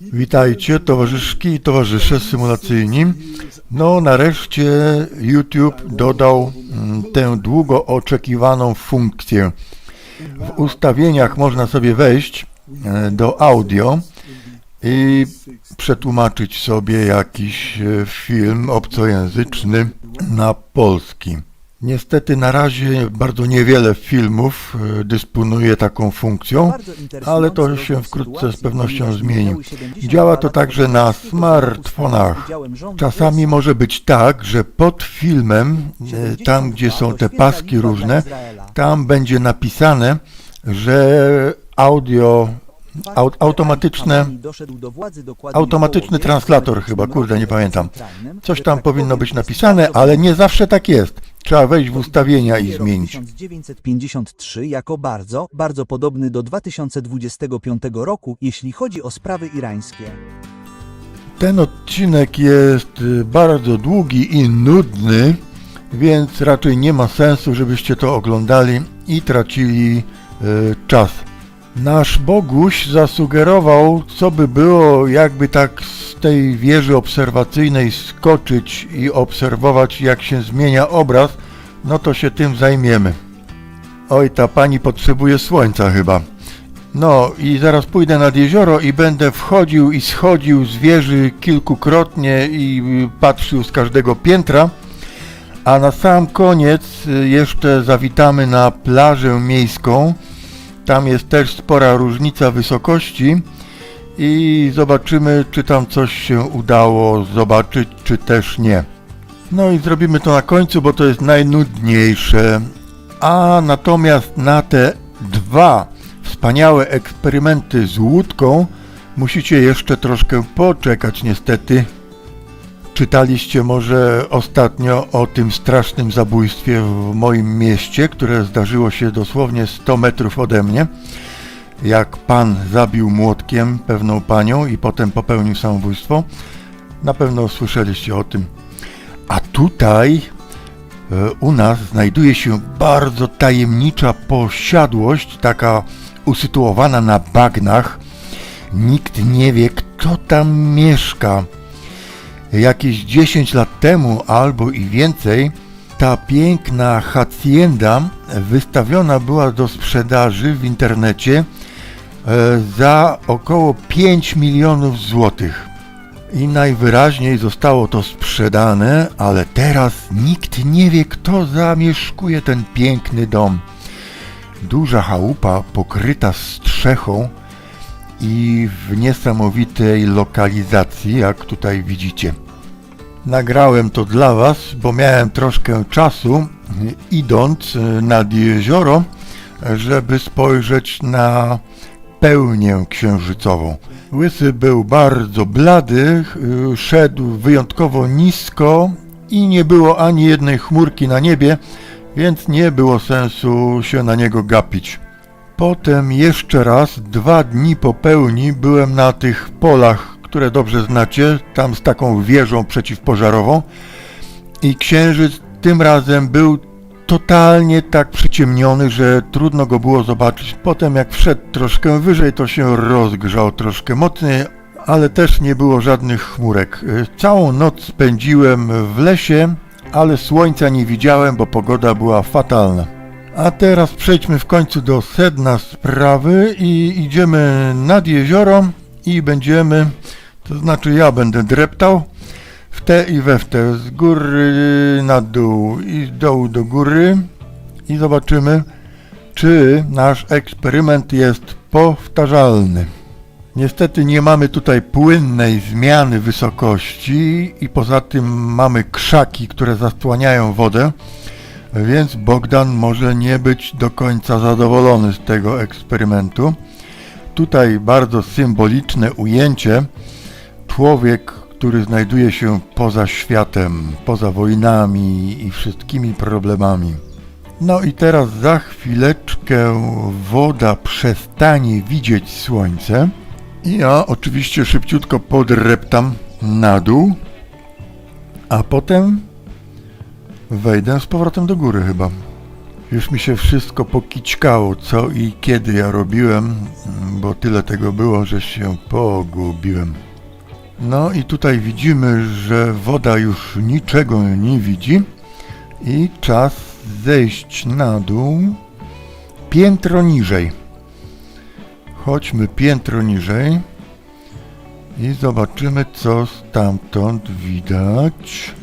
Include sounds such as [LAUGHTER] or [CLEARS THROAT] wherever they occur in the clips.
Witajcie, towarzyszki i towarzysze symulacyjni. No, nareszcie YouTube dodał mm, tę długo oczekiwaną funkcję. W ustawieniach można sobie wejść e, do audio i przetłumaczyć sobie jakiś e, film obcojęzyczny na polski. Niestety na razie bardzo niewiele filmów e, dysponuje taką funkcją, ale to się wkrótce z pewnością zmieni. Działa to także na smartfonach. Czasami może być tak, że pod filmem, e, tam gdzie są te paski różne, tam będzie napisane, że audio au- automatyczne automatyczny translator chyba, kurde, nie pamiętam. Coś tam powinno być napisane, ale nie zawsze tak jest. Trzeba wejść w ustawienia i zmienić. 1953 jako bardzo, bardzo podobny do 2025 roku, jeśli chodzi o sprawy irańskie. Ten odcinek jest y, bardzo długi i nudny, więc raczej nie ma sensu, żebyście to oglądali i tracili y, czas. Nasz Boguś zasugerował, co by było, jakby tak z tej wieży obserwacyjnej skoczyć i obserwować, jak się zmienia obraz, no to się tym zajmiemy. Oj, ta pani potrzebuje słońca chyba. No i zaraz pójdę nad jezioro i będę wchodził i schodził z wieży kilkukrotnie i patrzył z każdego piętra. A na sam koniec jeszcze zawitamy na plażę miejską. Tam jest też spora różnica wysokości i zobaczymy, czy tam coś się udało zobaczyć, czy też nie. No i zrobimy to na końcu, bo to jest najnudniejsze. A natomiast na te dwa wspaniałe eksperymenty z łódką musicie jeszcze troszkę poczekać niestety. Czytaliście może ostatnio o tym strasznym zabójstwie w moim mieście, które zdarzyło się dosłownie 100 metrów ode mnie. Jak pan zabił młotkiem pewną panią i potem popełnił samobójstwo. Na pewno słyszeliście o tym. A tutaj e, u nas znajduje się bardzo tajemnicza posiadłość, taka usytuowana na bagnach. Nikt nie wie, kto tam mieszka. Jakieś 10 lat temu albo i więcej ta piękna hacienda wystawiona była do sprzedaży w internecie e, za około 5 milionów złotych. I najwyraźniej zostało to sprzedane, ale teraz nikt nie wie, kto zamieszkuje ten piękny dom. Duża chałupa pokryta strzechą i w niesamowitej lokalizacji, jak tutaj widzicie. Nagrałem to dla Was, bo miałem troszkę czasu, y, idąc y, nad jezioro, żeby spojrzeć na pełnię księżycową. Łysy był bardzo blady, y, szedł wyjątkowo nisko i nie było ani jednej chmurki na niebie, więc nie było sensu się na niego gapić. Potem jeszcze raz, dwa dni po pełni, byłem na tych polach, które dobrze znacie, tam z taką wieżą przeciwpożarową i księżyc tym razem był totalnie tak przyciemniony, że trudno go było zobaczyć. Potem jak wszedł troszkę wyżej, to się rozgrzał troszkę mocniej, ale też nie było żadnych chmurek. Y, Całą noc spędziłem w lesie, ale słońca nie widziałem, bo pogoda była fatalna. A teraz przejdźmy w końcu do sedna sprawy i idziemy nad jezioro i będziemy, to znaczy ja będę dreptał w te i we w te, z góry na dół i z dołu do góry i zobaczymy, czy nasz eksperyment jest powtarzalny. Niestety nie mamy tutaj płynnej zmiany wysokości i poza tym mamy krzaki, które zasłaniają wodę, więc Bogdan może nie być do końca zadowolony z tego eksperymentu. Tutaj bardzo symboliczne ujęcie. Człowiek, który znajduje się poza światem, poza wojnami i wszystkimi problemami. No i teraz za chwileczkę woda przestanie widzieć słońce. I ja oczywiście szybciutko podreptam na dół, a potem wejdę z powrotem do góry chyba. Już mi się wszystko pokićkało, co i kiedy ja robiłem, bo tyle tego było, że się pogubiłem. No i tutaj widzimy, że woda już niczego nie widzi i czas zejść na dół piętro niżej. Chodźmy piętro niżej i zobaczymy, co stamtąd widać.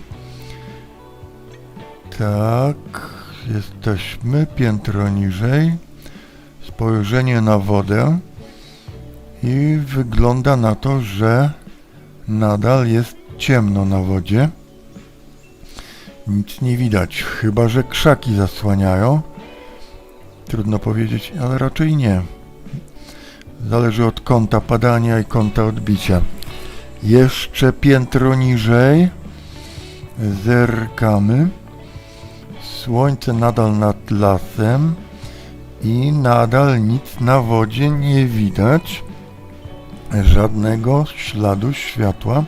Tak, jesteśmy piętro niżej. Spojrzenie na wodę i wygląda na to, że nadal jest ciemno na wodzie. Nic nie widać, chyba że krzaki zasłaniają. Trudno powiedzieć, ale raczej nie. Zależy od kąta padania i kąta odbicia. Jeszcze piętro niżej. Zerkamy. Słońce nadal nad lasem i nadal nic na wodzie nie widać. Żadnego śladu światła.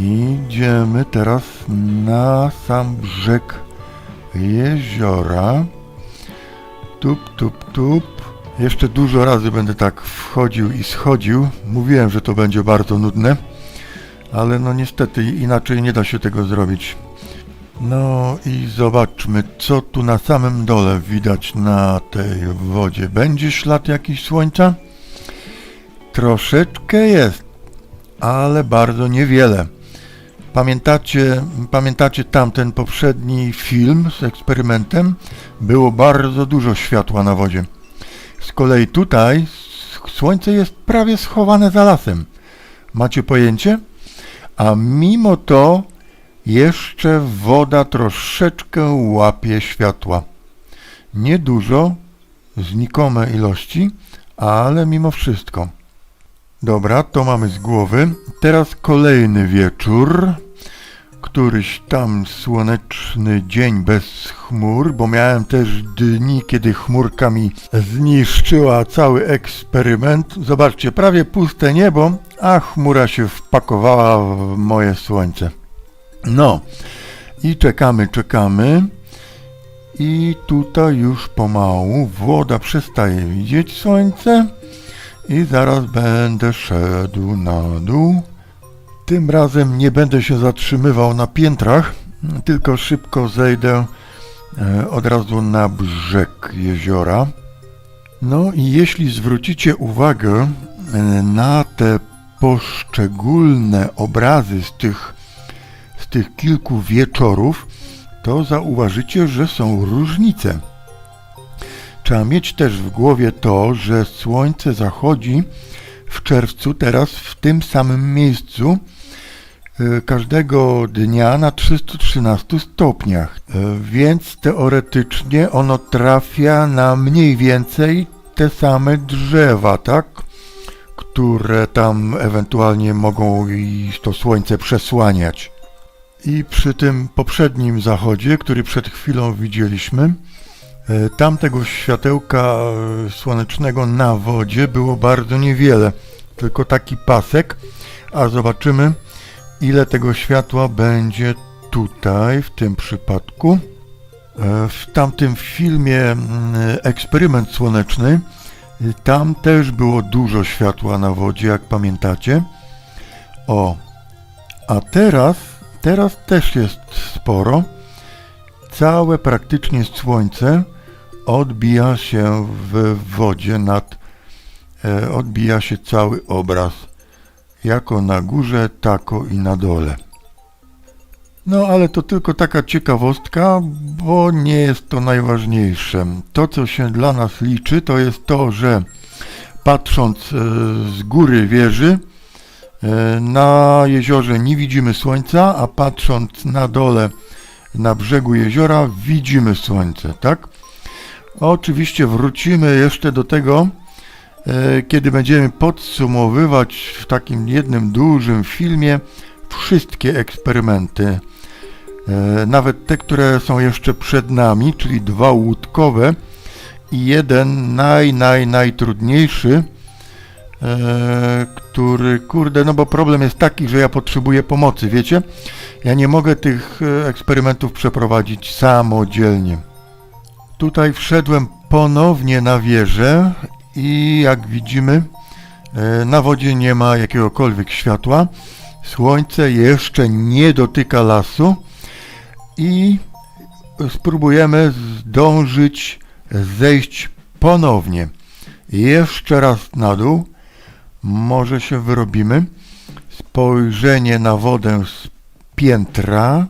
Idziemy teraz na sam brzeg jeziora. Tup, tup, tup. Jeszcze dużo razy będę tak wchodził i schodził. Mówiłem, że to będzie bardzo nudne, ale no niestety inaczej nie da się tego zrobić. No i zobaczmy, co tu na samym dole widać na tej wodzie. Będzie ślad jakiś słońca? Troszeczkę jest, ale bardzo niewiele. Pamiętacie, pamiętacie tamten poprzedni film z eksperymentem? Było bardzo dużo światła na wodzie. Z kolei tutaj słońce jest prawie schowane za lasem. Macie pojęcie? A mimo to jeszcze woda troszeczkę łapie światła. Niedużo, znikome ilości, ale mimo wszystko. Dobra, to mamy z głowy. Teraz kolejny wieczór. Któryś tam słoneczny dzień bez chmur, bo miałem też dni, kiedy chmurka mi zniszczyła cały eksperyment. Zobaczcie, prawie puste niebo, a chmura się wpakowała w moje słońce. No, i czekamy, czekamy. I tutaj już pomału woda przestaje widzieć słońce i zaraz będę szedł na dół. Tym razem nie będę się zatrzymywał na piętrach, tylko szybko zejdę e, od razu na brzeg jeziora. No i jeśli zwrócicie uwagę e, na te poszczególne obrazy z tych, tych kilku wieczorów, to zauważycie, że są różnice. Trzeba mieć też w głowie to, że słońce zachodzi w czerwcu teraz w tym samym miejscu e, każdego dnia na 313 stopniach. E, Więc teoretycznie ono trafia na mniej więcej te same drzewa, tak? Które tam ewentualnie mogą to słońce przesłaniać. I przy tym poprzednim zachodzie, który przed chwilą widzieliśmy, E, Tamtego światełka e, słonecznego na wodzie było bardzo niewiele, tylko taki pasek, a zobaczymy ile tego światła będzie tutaj w tym przypadku. E, W tamtym filmie mm, Eksperyment Słoneczny tam też było dużo światła na wodzie, jak pamiętacie. O, a teraz, teraz też jest sporo. Całe praktycznie słońce odbija się w wodzie nad, e, odbija się cały obraz, jako na górze, tako i na dole. No ale to tylko taka ciekawostka, bo nie jest to najważniejsze. To, co się dla nas liczy, to jest to, że patrząc e, z góry wieży, na jeziorze nie widzimy słońca, a patrząc na dole, na brzegu jeziora, widzimy słońce, tak? Oczywiście wrócimy jeszcze do tego, e, kiedy będziemy podsumowywać w takim jednym dużym filmie wszystkie eksperymenty. E, Nawet te, które są jeszcze przed nami, czyli dwa łódkowe i jeden naj, naj, najtrudniejszy, e, który, kurde, no bo problem jest taki, że ja potrzebuję pomocy, wiecie? Ja nie mogę tych e, eksperymentów przeprowadzić samodzielnie. Tutaj wszedłem ponownie na wieżę i jak widzimy e, na wodzie nie ma jakiegokolwiek światła. Słońce jeszcze nie dotyka lasu i spróbujemy zdążyć zejść ponownie. Jeszcze raz na dół. Może się wyrobimy. Spojrzenie na wodę z piętra,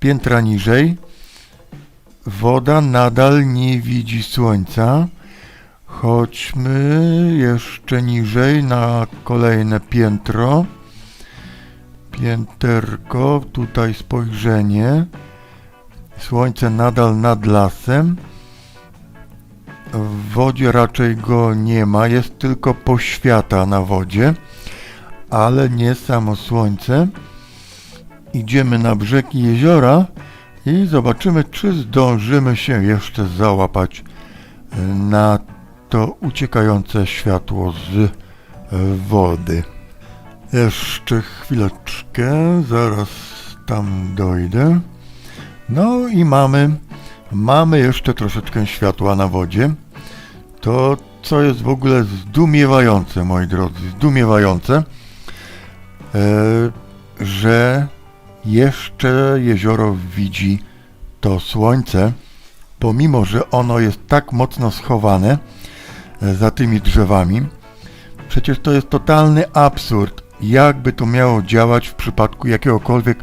piętra niżej. Woda nadal nie widzi słońca. Chodźmy jeszcze niżej na kolejne piętro. Pięterko, tutaj spojrzenie. Słońce nadal nad lasem. W wodzie raczej go nie ma, jest tylko poświata na wodzie, ale nie samo słońce. Idziemy na brzegi jeziora i zobaczymy, czy zdążymy się jeszcze załapać e, na to uciekające światło z e, wody. Jeszcze chwileczkę, zaraz tam dojdę. No i mamy, mamy jeszcze troszeczkę światła na wodzie. To, co jest w ogóle zdumiewające, moi drodzy, zdumiewające, e, że jeszcze jezioro widzi to słońce, pomimo, że ono jest tak mocno schowane e, za tymi drzewami. Przecież to jest totalny absurd, jakby to miało działać w przypadku jakiegokolwiek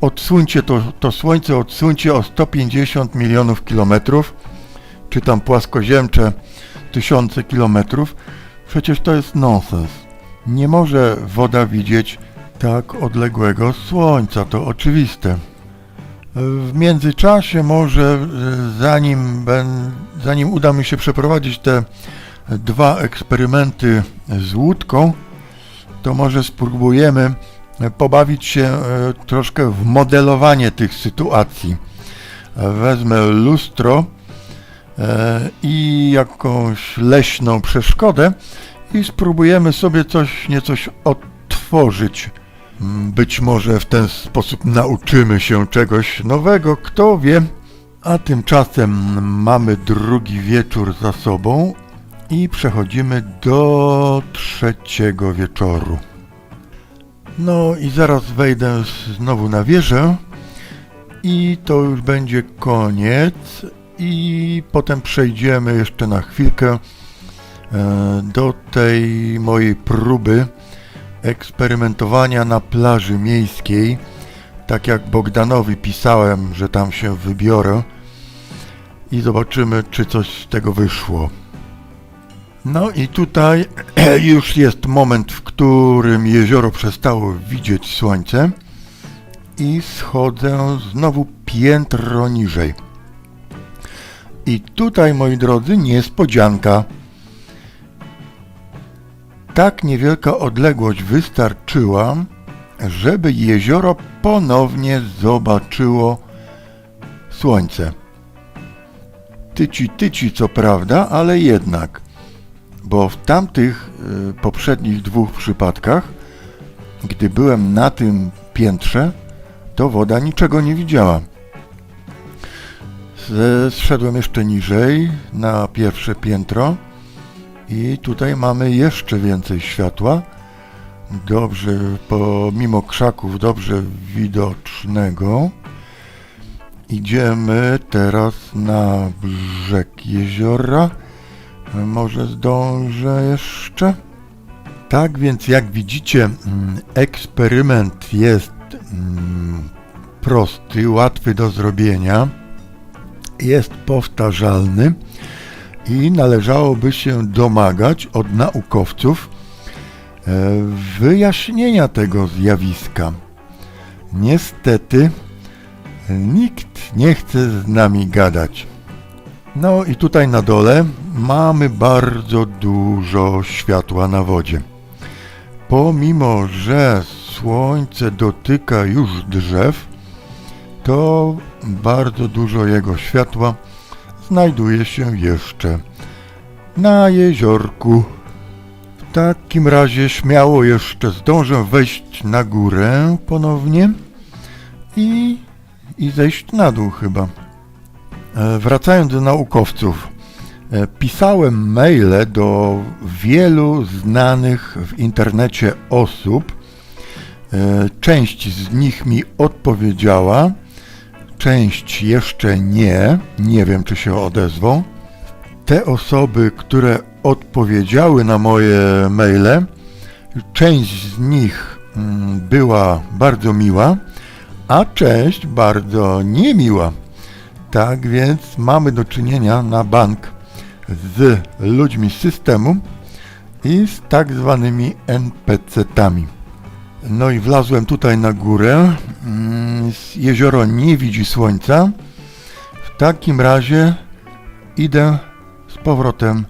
odsuńcie to, to słońce odsuńcie o 150 milionów kilometrów, czy tam płaskoziemcze tysiące kilometrów. Przecież to jest nonsens. Nie może woda widzieć tak odległego słońca, to oczywiste. W międzyczasie może, zanim, ben, zanim uda mi się przeprowadzić te dwa eksperymenty z łódką, to może spróbujemy pobawić się e, troszkę w modelowanie tych sytuacji. Wezmę lustro e, i jakąś leśną przeszkodę i spróbujemy sobie coś, niecoś odtworzyć. Mm, Być może w ten sposób nauczymy się czegoś nowego, kto wie. A tymczasem mamy drugi wieczór za sobą i przechodzimy do trzeciego wieczoru. No i zaraz wejdę znowu na wieżę i to już będzie koniec i potem przejdziemy jeszcze na chwilkę e, do tej mojej próby eksperymentowania na plaży miejskiej. Tak jak Bogdanowi pisałem, że tam się wybiorę i zobaczymy, czy coś z tego wyszło. No i tutaj [CLEARS THROAT] już jest moment, w którym jezioro przestało widzieć słońce i schodzę znowu piętro niżej. I tutaj, moi drodzy, niespodzianka. Tak niewielka odległość wystarczyła, żeby jezioro ponownie zobaczyło słońce. Tyci, tyci, co prawda, ale jednak bo w tamtych y, poprzednich dwóch przypadkach, gdy byłem na tym piętrze, to woda niczego nie widziała. Zszedłem jeszcze niżej na pierwsze piętro i tutaj mamy jeszcze więcej światła. Dobrze, pomimo krzaków, dobrze widocznego. Idziemy teraz na brzeg jeziora. Może zdążę jeszcze? Tak więc jak widzicie, mm, eksperyment jest mm, prosty, łatwy do zrobienia, jest powtarzalny i należałoby się domagać od naukowców e, wyjaśnienia tego zjawiska. Niestety nikt nie chce z nami gadać. No i tutaj na dole mamy bardzo dużo światła na wodzie. Pomimo, że słońce dotyka już drzew, to bardzo dużo jego światła znajduje się jeszcze na jeziorku. W takim razie śmiało jeszcze zdążę wejść na górę ponownie i, i zejść na dół chyba. E, Wracając do naukowców, e, pisałem maile do wielu znanych w internecie osób. E, Część z nich mi odpowiedziała, część jeszcze nie, nie wiem czy się odezwą. Te osoby, które odpowiedziały na moje maile, część z nich mm, była bardzo miła, a część bardzo niemiła. Tak więc mamy do czynienia na bank z ludźmi z systemu i z tak zwanymi NPC-tami. No i wlazłem tutaj na górę. Mm, Jezioro nie widzi słońca. W takim razie idę z powrotem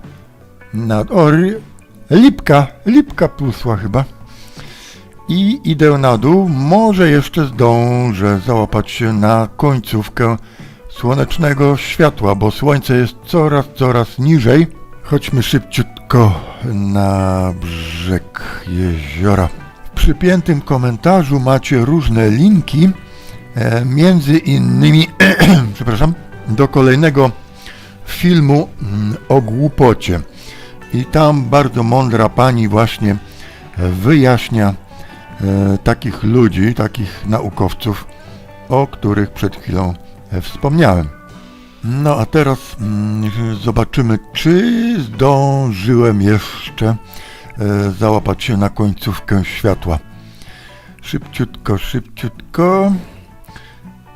na... O, ry- lipka, lipka plusła chyba. I idę na dół. Może jeszcze zdążę załapać się na końcówkę słonecznego światła, bo słońce jest coraz, coraz niżej. Chodźmy szybciutko na brzeg jeziora. W przypiętym komentarzu macie różne linki, e, między innymi, [CLEARS THROAT] przepraszam, do kolejnego filmu mm, o głupocie. I tam bardzo mądra pani właśnie wyjaśnia e, takich ludzi, takich naukowców, o których przed chwilą wspomniałem. No a teraz mm, zobaczymy, czy zdążyłem jeszcze e, załapać się na końcówkę światła. Szybciutko, szybciutko.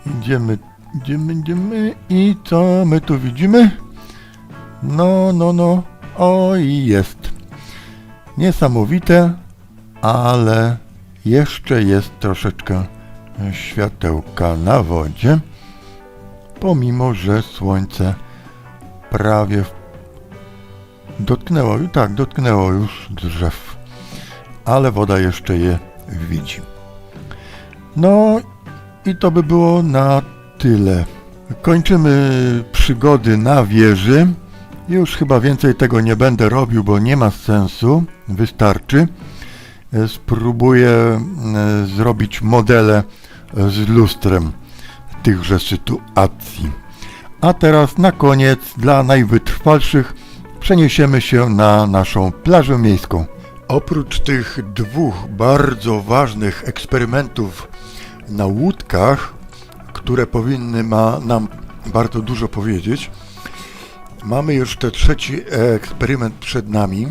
Idziemy, idziemy, idziemy. I co my tu widzimy? No, no, no. O, i jest. Niesamowite, ale jeszcze jest troszeczkę światełka na wodzie, pomimo że słońce prawie dotknęło, tak, dotknęło już drzew, ale woda jeszcze je widzi. No i to by było na tyle. Kończymy przygody na wieży. Już chyba więcej tego nie będę robił, bo nie ma sensu. Wystarczy. E, Spróbuję e, zrobić modele z lustrem tychże sytuacji. A teraz na koniec dla najwytrwalszych przeniesiemy się na naszą plażę miejską. Oprócz tych dwóch bardzo ważnych eksperymentów na łódkach, które powinny ma nam bardzo dużo powiedzieć, mamy jeszcze trzeci eksperyment przed nami.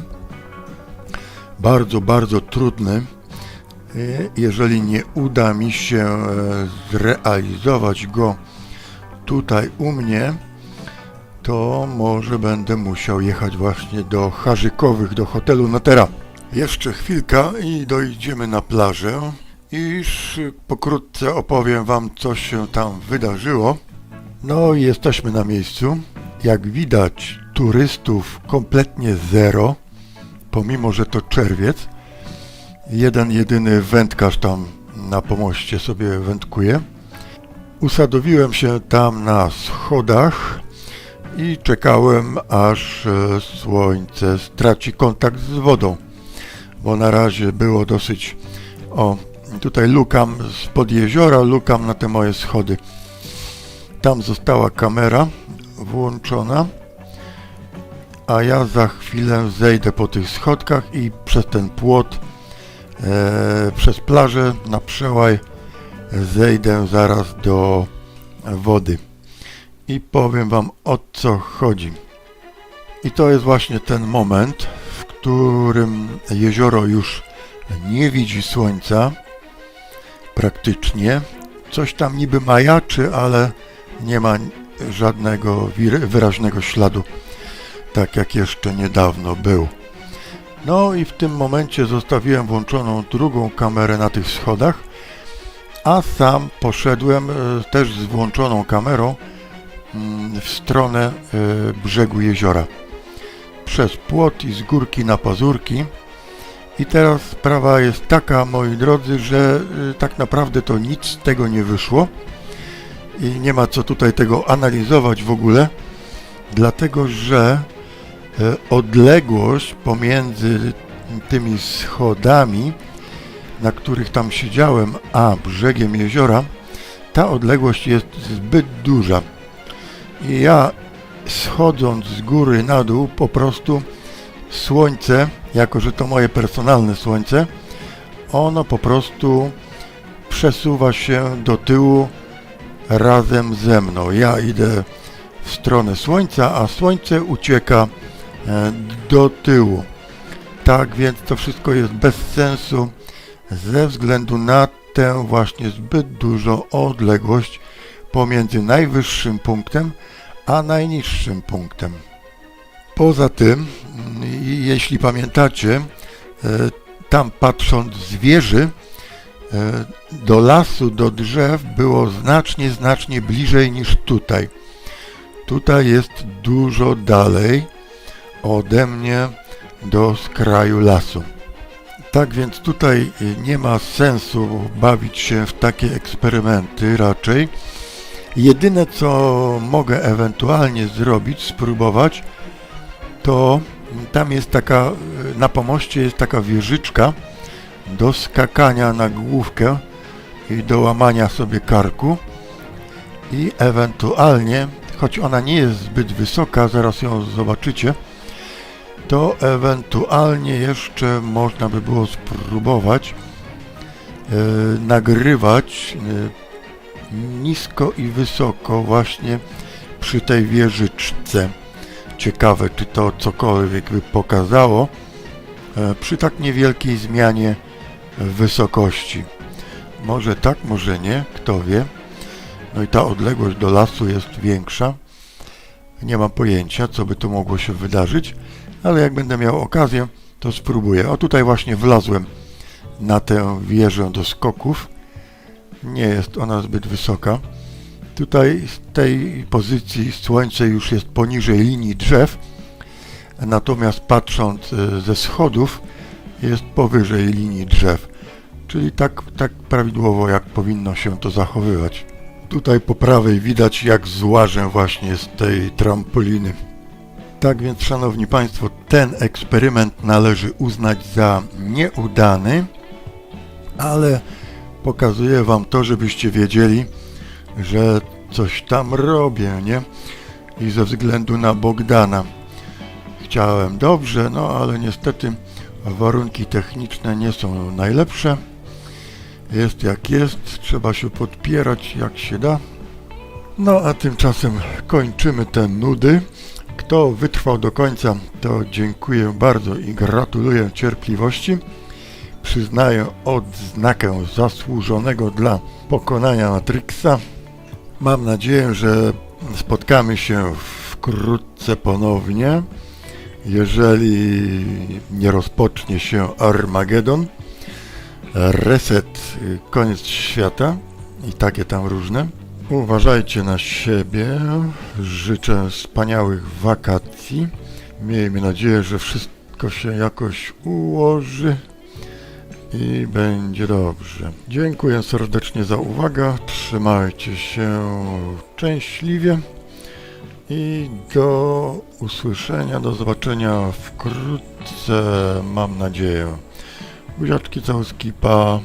Bardzo, bardzo trudny. Jeżeli nie uda mi się e, zrealizować go tutaj u mnie, to może będę musiał jechać właśnie do Harzykowych, do hotelu Notera. Jeszcze chwilka i dojdziemy na plażę i pokrótce opowiem Wam, co się tam wydarzyło. No jesteśmy na miejscu. Jak widać, turystów kompletnie zero, pomimo że to czerwiec. Jeden jedyny wędkarz tam na pomoście sobie wędkuje. Usadowiłem się tam na schodach i czekałem, aż e, słońce straci kontakt z wodą, bo na razie było dosyć. O, tutaj lukam spod jeziora, lukam na te moje schody. Tam została kamera włączona, a ja za chwilę zejdę po tych schodkach i przez ten płot, przez plażę na przełaj zejdę zaraz do wody i powiem Wam o co chodzi. I to jest właśnie ten moment, w którym jezioro już nie widzi słońca praktycznie. Coś tam niby majaczy, ale nie ma żadnego wyraźnego śladu, tak jak jeszcze niedawno był. No i w tym momencie zostawiłem włączoną drugą kamerę na tych schodach, a sam poszedłem e, też z włączoną kamerą mm, w stronę e, brzegu jeziora. Przez płot i z górki na pazurki. I teraz sprawa jest taka, moi drodzy, że e, tak naprawdę to nic z tego nie wyszło i nie ma co tutaj tego analizować w ogóle, dlatego że odległość pomiędzy tymi schodami, na których tam siedziałem, a brzegiem jeziora, ta odległość jest zbyt duża. I ja schodząc z góry na dół, po prostu słońce, jako że to moje personalne słońce, ono po prostu przesuwa się do tyłu razem ze mną. Ja idę w stronę słońca, a słońce ucieka e, do tyłu. Tak więc to wszystko jest bez sensu ze względu na tę właśnie zbyt dużą odległość pomiędzy najwyższym punktem a najniższym punktem. Poza tym, mm, jeśli pamiętacie, e, tam patrząc z wieży, e, do lasu, do drzew było znacznie, znacznie bliżej niż tutaj. Tutaj jest dużo dalej ode mnie do skraju lasu. Tak więc tutaj y, nie ma sensu bawić się w takie eksperymenty raczej. Jedyne co mogę ewentualnie zrobić, spróbować, to tam jest taka, y, na pomoście jest taka wieżyczka do skakania na główkę i do łamania sobie karku i ewentualnie, choć ona nie jest zbyt wysoka, zaraz ją zobaczycie, to ewentualnie jeszcze można by było spróbować e, nagrywać e, nisko i wysoko właśnie przy tej wieżyczce. Ciekawe, czy to cokolwiek by pokazało e, przy tak niewielkiej zmianie wysokości. Może tak, może nie, kto wie. No i ta odległość do lasu jest większa. Nie mam pojęcia, co by tu mogło się wydarzyć, ale jak będę miał okazję, to spróbuję. O tutaj właśnie wlazłem na tę wieżę do skoków. Nie jest ona zbyt wysoka. Tutaj z tej pozycji słońce już jest poniżej linii drzew, natomiast patrząc e, ze schodów jest powyżej linii drzew. Czyli tak, tak prawidłowo jak powinno się to zachowywać. Tutaj po prawej widać jak złażę właśnie z tej trampoliny. Tak więc, Szanowni Państwo, ten eksperyment należy uznać za nieudany, ale pokazuję Wam to, żebyście wiedzieli, że coś tam robię, nie? I ze względu na Bogdana chciałem dobrze, no ale niestety warunki techniczne nie są najlepsze. Jest jak jest, trzeba się podpierać jak się da. No a tymczasem kończymy te nudy. Kto wytrwał do końca, to dziękuję bardzo i gratuluję cierpliwości. Przyznaję odznakę zasłużonego dla pokonania Matrixa. Mam nadzieję, że spotkamy się wkrótce ponownie, jeżeli nie rozpocznie się Armagedon, Reset, koniec świata i takie tam różne. Uważajcie na siebie. Życzę wspaniałych wakacji. Miejmy nadzieję, że wszystko się jakoś ułoży i będzie dobrze. Dziękuję serdecznie za uwagę. Trzymajcie się szczęśliwie i do usłyszenia, do zobaczenia wkrótce, mam nadzieję. Buziaczki, całuski, pa.